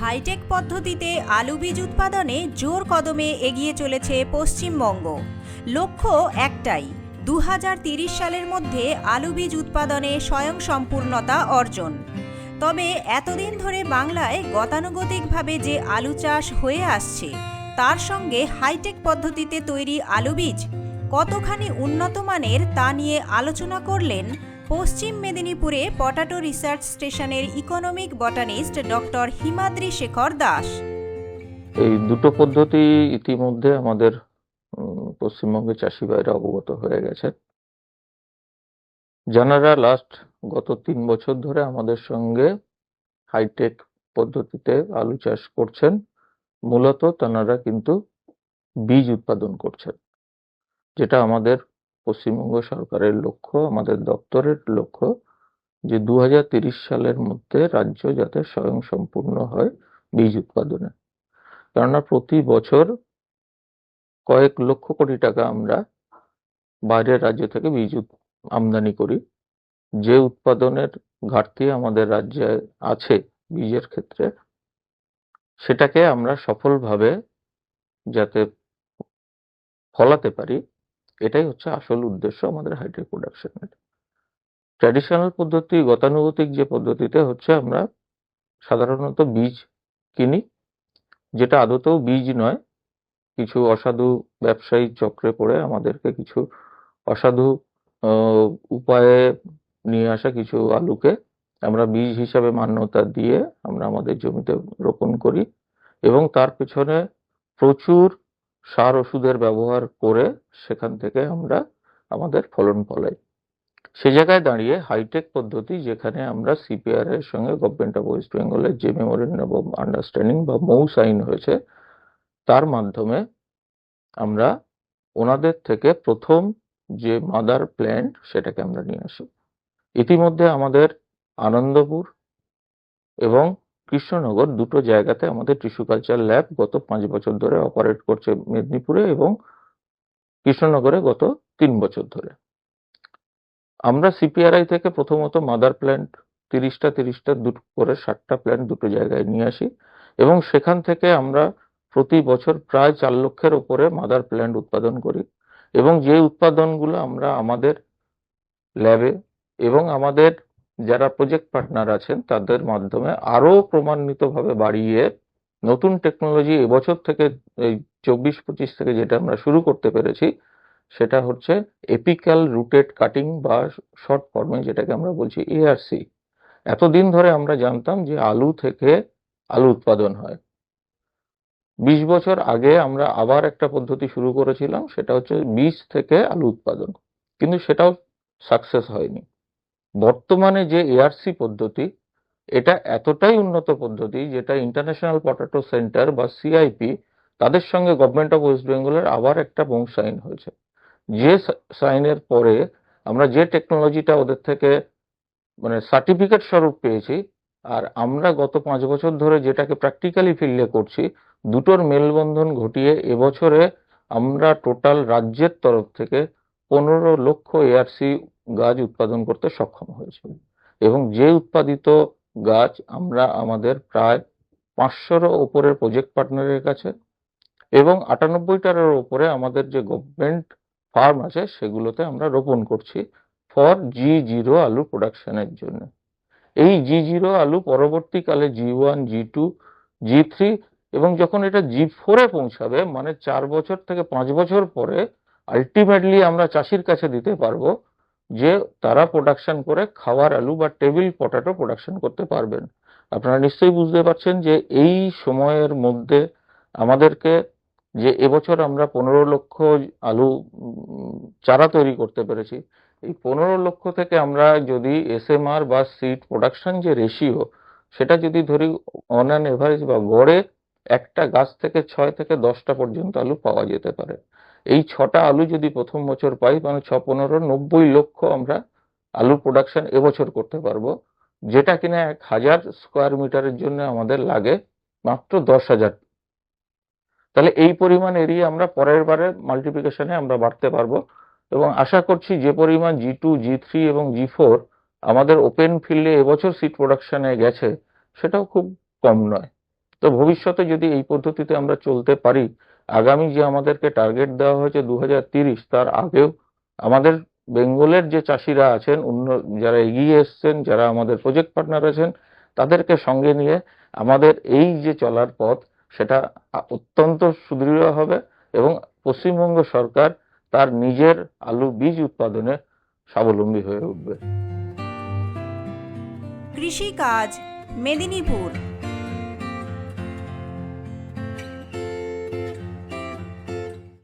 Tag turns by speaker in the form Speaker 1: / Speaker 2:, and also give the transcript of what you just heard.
Speaker 1: Hi tech পদ্ধতিতে আলু বীজ উৎপাদনে জোর কদমে এগিয়ে চলেছে পশ্চিমবঙ্গ। লক্ষ্য একটাই দু সালের মধ্যে আলু বীজ উৎপাদনে স্বয়ংসম্পূর্ণতা অর্জন। তবে এতদিন ধরে বাংলায় গতানুগতিকভাবে যে আলু চাষ হয়ে আসছে, তার সঙ্গে হাইটেক পদ্ধতিতে তৈরি আলু বীজ কতখানি উন্নত মানের তা নিয়ে আলোচনা করলেন পশ্চিম মেদিনীপুরে পটাটো রিসার্চ স্টেশনের economic botanist doctor Himadri Shekhar Das.
Speaker 2: এই দুটো পদ্ধতি ইতিমধ্যে আমাদের পশ্চিমবঙ্গের চাষি ভাইরা অবগত হয়ে গেছে যারা লাস্ট গত তিন বছর ধরে আমাদের সঙ্গে হাইটেক পদ্ধতিতে আলু চাষ করছেন। মূলত তারা কিন্তু বীজ উৎপাদন করছেন, যেটা আমাদের পশ্চিমবঙ্গ সরকারের লক্ষ্য, আমাদের দপ্তরের লক্ষ্য যে দু সালের মধ্যে রাজ্য যাতে স্বয়ংসম্পূর্ণ হয় বীজ উৎপাদনে। কেননা প্রতি বছর কয়েক লক্ষ কোটি টাকা আমরা বাইরের রাজ্য থেকে বীজ আমদানি করি। যে উৎপাদনের ঘাটতি আমাদের রাজ্যে আছে বীজের ক্ষেত্রে, সেটাকে আমরা সফলভাবে যাতে ফলাতে পারি এটাই হচ্ছে আসল উদ্দেশ্য আমাদের হাইটেক প্রোডাকশনের ট্র্যাডিশনাল পদ্ধতি, গতানুগতিক যে পদ্ধতিতে হচ্ছে আমরা সাধারণত বীজ কিনি, যেটা আদতেও বীজ নয়, কিছু অসাধু ব্যবসায়ী চক্রে পড়ে আমাদেরকে কিছু অসাধু উপায়ে নিয়ে আসা কিছু আলুকে আমরা বীজ হিসাবে মান্যতা দিয়ে আমরা আমাদের জমিতে রোপণ করি এবং তার পেছনে প্রচুর সার ওষুধের ব্যবহার করে সেখান থেকে আমরা আমাদের ফলন ফলাই। সে জায়গায় দাঁড়িয়ে হাইটেক পদ্ধতি যেখানে আমরা সিপিআর এর সঙ্গে গভর্নমেন্ট অফ ওয়েস্ট বেঙ্গলের যে মেমোরেন্ডাম অফ আন্ডারস্ট্যান্ডিং বা মৌ সাইন হয়েছে, তার মাধ্যমে আমরা ওনাদের থেকে প্রথম যে মাদার প্ল্যান্ট সেটাকে আমরা নিয়ে আসি। ইতিমধ্যে আমাদের আনন্দপুর এবং কৃষ্ণনগর দুটো জায়গাতে আমাদের টিস্যু কালচার ল্যাব গত পাঁচ বছর ধরে অপারেট করছে মেদিনীপুরে এবং কৃষ্ণনগরে গত তিন বছর ধরে। আমরা সিপিআরআই থেকে প্রথমত মাদার প্ল্যান্ট তিরিশটা তিরিশটা দুটো করে ষাটটা প্ল্যান্ট দুটো জায়গায় নিয়ে আসি এবং সেখান থেকে আমরা প্রতি বছর প্রায় চার লক্ষের ওপরে মাদার প্ল্যান্ট উৎপাদন করি এবং যে উৎপাদনগুলো আমরা আমাদের ল্যাবে এবং আমাদের যারা প্রজেক্ট পার্টনার আছেন, তাদের মাধ্যমে আরও প্রমাণিতভাবে বাড়িয়ে নতুন টেকনোলজি এবছর থেকে এই চব্বিশ, পঁচিশ থেকে যেটা আমরা শুরু করতে পেরেছি, সেটা হচ্ছে এপিক্যাল রুটেড কাটিং বা শর্ট ফর্মে যেটাকে আমরা বলছি এআরসি এতদিন ধরে আমরা জানতাম যে আলু থেকে আলু উৎপাদন হয়। বিশ বছর আগে আমরা আবার একটা পদ্ধতি শুরু করেছিলাম, সেটা হচ্ছে বীজ থেকে আলু উৎপাদন। কিন্তু সেটাও সাকসেস হয়নি। বর্তমানে যে এআরসি পদ্ধতি, এটা এতটাই উন্নত পদ্ধতি যেটা ইন্টারন্যাশনাল পটাটো সেন্টার বা সিআইপি তাদের সঙ্গে গভর্নমেন্ট অফ ওয়েস্ট বেঙ্গলের আবার একটা বং সাইন হয়েছে। যে সাইনের পরে আমরা যে টেকনোলজিটা ওদের থেকে মানে সার্টিফিকেট স্বরূপ পেয়েছি আর আমরা গত পাঁচ বছর ধরে যেটাকে প্র্যাকটিক্যালি ফিল্ডে করছি, দুটোর মেলবন্ধন ঘটিয়ে এবছরে আমরা টোটাল রাজ্যের তরফ থেকে পনেরো লক্ষ এআরসি গাছ উৎপাদন করতে সক্ষম হয়েছে এবং যে উৎপাদিত গাছ আমরা আমাদের প্রায় পাঁচশোরও ওপরের প্রজেক্ট পার্টনারের কাছে এবং আটানব্বইটার ওপরে আমাদের যে গভর্নমেন্ট ফার্ম আছে সেগুলোতে আমরা রোপণ করছি ফর জি জিরো আলু প্রোডাকশনের জন্য। এই জি জিরো আলু পরবর্তীকালে G one G two G three এবং যখন এটা জি ফোরে পৌঁছাবে মানে চার বছর থেকে পাঁচ বছর পরে আলটিমেটলি আমরা চাষির কাছে দিতে পারব যে তারা প্রোডাকশন করে খাওয়ার আলু বা টেবিল পটাটো প্রোডাকশন করতে পারবেন। আপনারা নিশ্চয়ই বুঝতে পারছেন যে এই সময়ের মধ্যে আমাদেরকে যে এবছর আমরা পনেরো লক্ষ আলু চারা তৈরি করতে পেরেছি, এই পনেরো লক্ষ থেকে আমরা যদি এসএমআর বা সিড প্রোডাকশন যে রেশিও সেটা যদি ধরি অন অ্যান এভারেজ বা গড়ে একটা গাছ থেকে ছয় থেকে দশটা পর্যন্ত আলু পাওয়া যেতে পারে। এই ছটা আলু যদি প্রথম বছর পাই মানে ছ, পনেরো, নব্বই লক্ষ আমরা আলু প্রোডাকশন এবছর করতে পারব। যেটা কিনা এক হাজার স্কোয়ার মিটারের জন্য আমাদের লাগে মাত্র দশ হাজার। তাহলে এই পরিমাণ এরিয়া আমরা পরের বারে মাল্টিপ্লিকেশনে আমরা বাড়তে পারব। এবং আশা করছি যে পরিমাণ জি টু জি থ্রি এবং জি ফোর আমাদের ওপেন ফিল্ডে এবছর সিট প্রোডাকশনে গেছে, সেটাও খুব কম নয়। তো ভবিষ্যতে যদি এই পদ্ধতিতে আমরা চলতে পারি আগামী যে আমাদেরকে টার্গেট দেওয়া হয়েছে দু তার আগেও আমাদের বেঙ্গলের যে চাষিরা আছেন, অন্য যারা এগিয়ে এসছেন, যারা আমাদের প্রজেক্ট পার্টনার আছেন, তাদেরকে সঙ্গে নিয়ে আমাদের এই যে চলার পথ, সেটা অত্যন্ত সুদৃঢ় হবে এবং পশ্চিমবঙ্গ সরকার তার নিজের আলু বীজ উৎপাদনে স্বাবলম্বী হয়ে উঠবে।
Speaker 1: কৃষিকাজ, মেদিনীপুর।